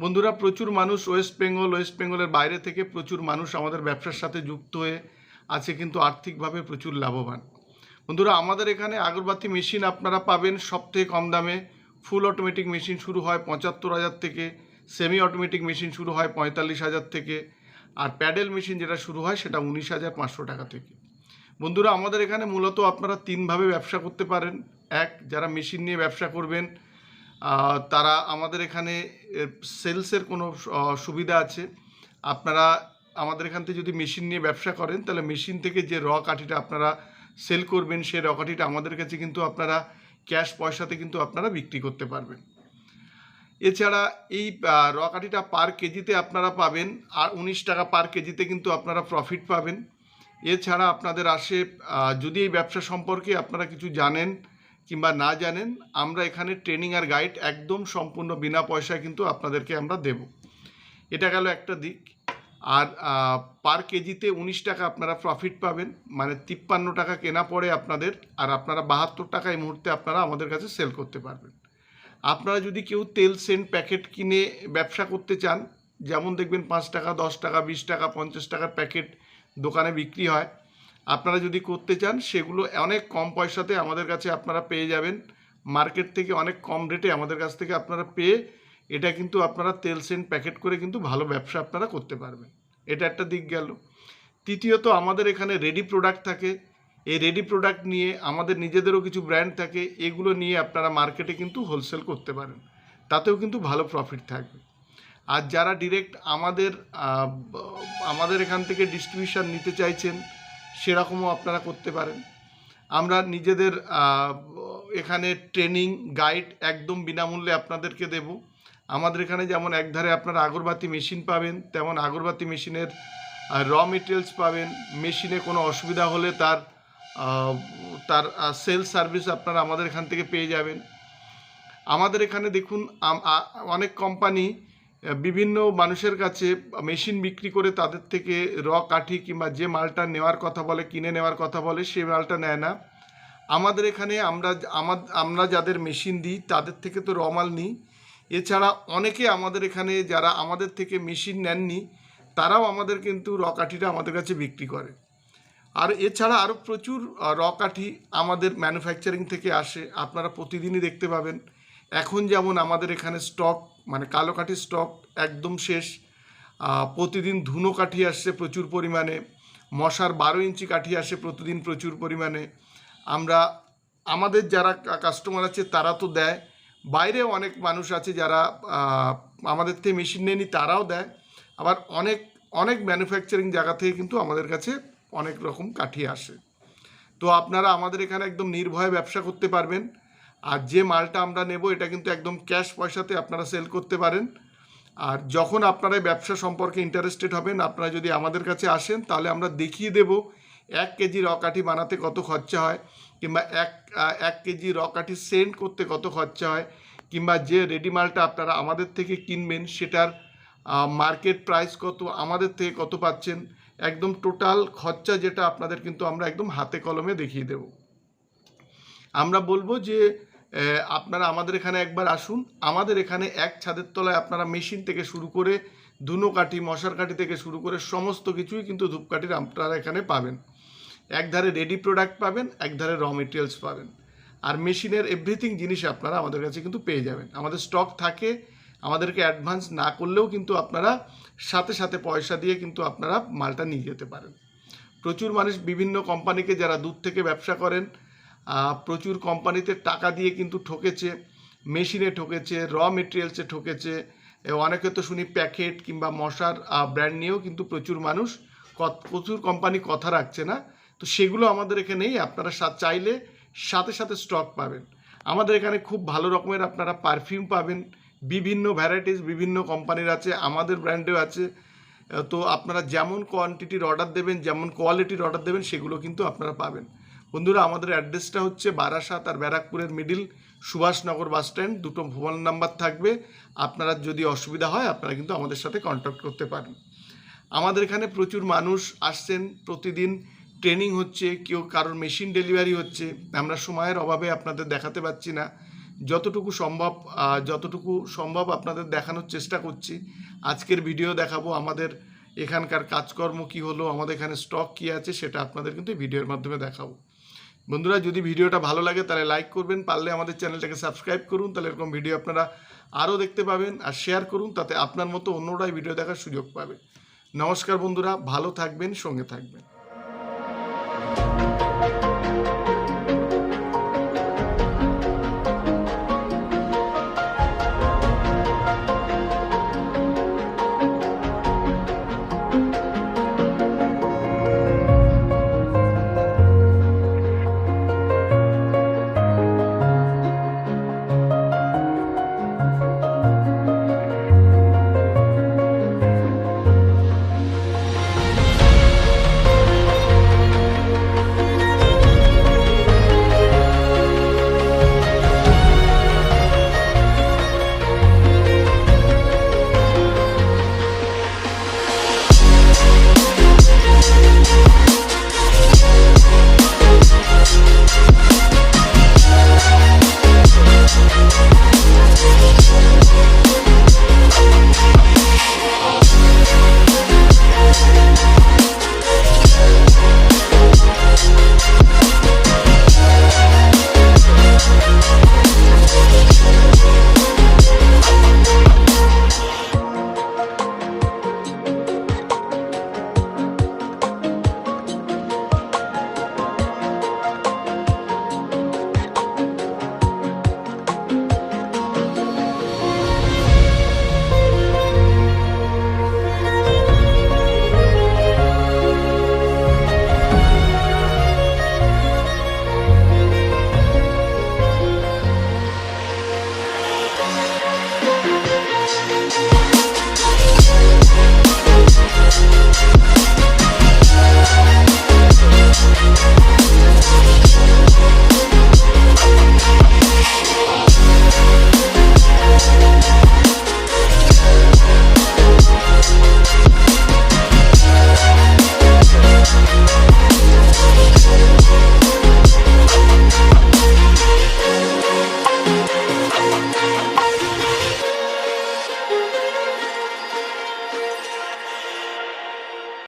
বন্ধুরা, প্রচুর মানুষ ওয়েস্ট বেঙ্গল ওয়েস্ট বেঙ্গলের বাইরে থেকে প্রচুর মানুষ আমাদের ব্যবসার সাথে যুক্ত হয়ে আছে, কিন্তু আর্থিকভাবে প্রচুর লাভবান। বন্ধুরা, আমাদের এখানে আগরবাতি মেশিন আপনারা পাবেন সবথেকে কম দামে। ফুল অটোমেটিক মেশিন শুরু হয় পঁচাত্তর হাজার থেকে সেমি অটোমেটিক মেশিন শুরু হয় পঁয়তাল্লিশ হাজার থেকে, আর প্যাডেল মেশিন যেটা শুরু হয় সেটা উনিশ হাজার পাঁচশো টাকা থেকে। বন্ধুরা, আমাদের এখানে মূলত আপনারা তিনভাবে ব্যবসা করতে পারেন। এক, যারা মেশিন নিয়ে ব্যবসা করবেন তারা আমাদের এখানে সেলসের কোনো সুবিধা আছে। আপনারা আমাদের এখান থেকে যদি মেশিন নিয়ে ব্যবসা করেন, তাহলে মেশিন থেকে যে র কাঠিটা আপনারা সেল করবেন, সেই র কাঠিটা আমাদের কাছে কিন্তু আপনারা ক্যাশ পয়সাতে কিন্তু আপনারা বিক্রি করতে পারবেন। এছাড়া এই র কাঠিটা পার কেজিতে আপনারা পাবেন, আর উনিশ টাকা পার কেজিতে কিন্তু আপনারা প্রফিট পাবেন। এছাড়া আপনাদের আসে যদি এই ব্যবসা সম্পর্কে আপনারা কিছু জানেন কিংবা না জানেন, আমরা এখানে ট্রেনিং আর গাইড একদম সম্পূর্ণ বিনা পয়সায় কিন্তু আপনাদেরকে আমরা দেব। এটা গেল একটা দিক। আর পার কেজিতে উনিশ টাকা আপনারা প্রফিট পাবেন মানে তিপ্পান্ন টাকা কেনা পড়ে আপনাদের, আর আপনারা বাহাত্তর টাকা এই মুহূর্তে আপনারা আমাদের কাছে সেল করতে পারবেন। আপনারা যদি কেউ তেল, সেন্ট, প্যাকেট কিনে ব্যবসা করতে চান, যেমন দেখবেন পাঁচ টাকা, দশ টাকা, বিশ টাকা, পঞ্চাশ টাকার প্যাকেট দোকানে বিক্রি হয় আপনারা যদি করতে চান, সেগুলো অনেক কম পয়সাতে আমাদের কাছে আপনারা পেয়ে যাবেন। মার্কেট থেকে অনেক কম রেটে আমাদের কাছ থেকে আপনারা পেয়ে এটা কিন্তু আপনারা তেল সেন্ট প্যাকেট করে কিন্তু ভালো ব্যবসা আপনারা করতে পারবেন। এটা একটা দিক গেল। তৃতীয়ত, আমাদের এখানে রেডি প্রোডাক্ট থাকে। এই রেডি প্রোডাক্ট নিয়ে আমাদের নিজেদেরও কিছু ব্র্যান্ড থাকে। এগুলো নিয়ে আপনারা মার্কেটে কিন্তু হোলসেল করতে পারেন। তাতেও কিন্তু ভালো প্রফিট থাকবে। আর যারা ডিরেক্ট আমাদের আমাদের এখান থেকে ডিস্ট্রিবিউশন নিতে চাইছেন সেরকমও আপনারা করতে পারেন। আমরা নিজেদের এখানে ট্রেনিং, গাইড একদম বিনামূল্যে আপনাদেরকে দেব। আমাদের এখানে যেমন একধারে আপনারা আগরবাতি মেশিন পাবেন, তেমন আগরবাতি মেশিনের র মেটেরিয়ালস পাবেন। মেশিনে কোনো অসুবিধা হলে তার তার সেল সার্ভিস আপনারা আমাদের এখান থেকে পেয়ে যাবেন। আমাদের এখানে দেখুন অনেক কোম্পানি বিভিন্ন মানুষের কাছে মেশিন বিক্রি করে তাদের থেকে র, কাঠি কিংবা যে মালটা নেওয়ার কথা বলে, কিনে নেওয়ার কথা বলে, সে মালটা নেয় না। আমাদের এখানে আমরা আমরা যাদের মেশিন দিই, তাদের থেকে তো র মাল নিই। এছাড়া অনেকে আমাদের এখানে যারা আমাদের থেকে মেশিন নেননি, তারাও আমাদের কিন্তু র কাঠিটা আমাদের কাছে বিক্রি করে। আর এছাড়া আরও প্রচুর র কাঠি আমাদের ম্যানুফ্যাকচারিং থেকে আসে। আপনারা প্রতিদিনই দেখতে পাবেন। এখন যেমন আমাদের এখানে স্টক মানে কালো কাঠির স্টক একদম শেষ। প্রতিদিন ধুনো কাঠি আসছে প্রচুর পরিমাণে। মশার বারো ইঞ্চি কাঠি আসে প্রতিদিন প্রচুর পরিমাণে। আমরা, আমাদের যারা কাস্টমার আছে তারা তো দেয়। বাইরেও অনেক মানুষ আছে যারা আমাদের থেকে মেশিন নেয়নি তারাও দেয়। আবার অনেক অনেক ম্যানুফ্যাকচারিং জায়গা থেকে কিন্তু আমাদের কাছে অনেক রকম কাঠি আসে। তো আপনারা আমাদের এখানে একদম নির্ভয়ে ব্যবসা করতে পারবেন। আর যে মালটা আমরা নেব, এটা কিন্তু একদম ক্যাশ পয়সাতে আপনারা সেল করতে পারেন। আর যখন আপনারা ব্যবসা সম্পর্কে ইন্টারেস্টেড হবেন, আপনারা যদি আমাদের কাছে আসেন, তাহলে আমরা দেখিয়ে দেব এক কেজি রকাঠি বানাতে কত খরচা হয়, কিংবা এক এক কেজি রকাঠি সেন্ড করতে কত খরচা হয়, কিংবা যে রেডি মালটা আপনারা আমাদের থেকে কিনবেন, সেটার মার্কেট প্রাইস কত, আমাদের থেকে কত পাচ্ছেন, একদম টোটাল খরচা যেটা আপনাদের কিন্তু আমরা একদম হাতে কলমে দেখিয়ে দেব। আমরা বলব যে আপনারা আমাদের এখানে একবার আসুন। আমাদের এখানে এক ছাদের তলায় আপনারা মেশিন থেকে শুরু করে ধুনো কাঠি মশার কাঠি থেকে শুরু করে সমস্ত কিছুই কিন্তু ধূপকাঠির আপনারা এখানে পাবেন। এক ধারে রেডি প্রোডাক্ট পাবেন এক ধারে র মেটেরিয়ালস পাবেন। আর মেশিনের এভরিথিং জিনিস আপনারা আমাদের কাছে কিন্তু পেয়ে যাবেন। আমাদের স্টক থাকে, আমাদেরকে অ্যাডভান্স না করলেও কিন্তু আপনারা সাথে সাথে পয়সা দিয়ে কিন্তু আপনারা মালটা নিয়ে যেতে পারেন। প্রচুর মানুষ বিভিন্ন কোম্পানিকে যারা দূর থেকে ব্যবসা করেন প্রচুর কোম্পানিতে টাকা দিয়ে কিন্তু ঠকেছে, মেশিনে ঠকেছে, র মেটেরিয়ালসে ঠকেছে। অনেকে তো শুনি প্যাকেট কিংবা মশার ব্র্যান্ড নিয়েও কিন্তু প্রচুর মানুষ প্রচুর কোম্পানি কথা রাখছে না। তো সেগুলো আমাদের এখানেই আপনারা চাইলে সাথে সাথে স্টক পাবেন। আমাদের এখানে খুব ভালো রকমের আপনারা পারফিউম পাবেন, বিভিন্ন ভ্যারাইটিস বিভিন্ন কোম্পানির আছে, আমাদের ব্র্যান্ডেও আছে। তো আপনারা যেমন কোয়ান্টিটির অর্ডার দেবেন, যেমন কোয়ালিটির অর্ডার দেবেন, সেগুলো কিন্তু আপনারা পাবেন। বন্ধুরা, আমাদের অ্যাড্রেসটা হচ্ছে বারাসাত আর ব্যারাকপুরের মিডিল সুভাষনগর বাস স্ট্যান্ড দুটো ফোন নাম্বার থাকবে। আপনারা যদি অসুবিধা হয়, আপনারা কিন্তু আমাদের সাথে কন্ট্যাক্ট করতে পারেন। আমাদের এখানে প্রচুর মানুষ আসছেন প্রতিদিন। ট্রেনিং হচ্ছে, কেউ কারোর মেশিন ডেলিভারি হচ্ছে। আমরা সময়ের অভাবে আপনাদের দেখাতে পাচ্ছি না। যতটুকু সম্ভব যতটুকু সম্ভব আপনাদের দেখানোর চেষ্টা করছি। আজকের ভিডিও দেখাবো আমাদের এখানকার কাজকর্ম কি হলো, আমাদের এখানে স্টক কি আছে, সেটা আপনাদের কিন্তু ভিডিওর মাধ্যমে দেখাবো। বন্ধুরা, যদি ভিডিওটা ভালো লাগে, তাহলে লাইক করবেন। পারলে আমাদের চ্যানেলটাকে সাবস্ক্রাইব করুন। তাহলে এরকম ভিডিও আপনারা আরও দেখতে পাবেন আর শেয়ার করুন, তাতে আপনার মতো অন্যরাই ভিডিও দেখার সুযোগ পাবে। নমস্কার বন্ধুরা, ভালো থাকবেন, সঙ্গে থাকবেন।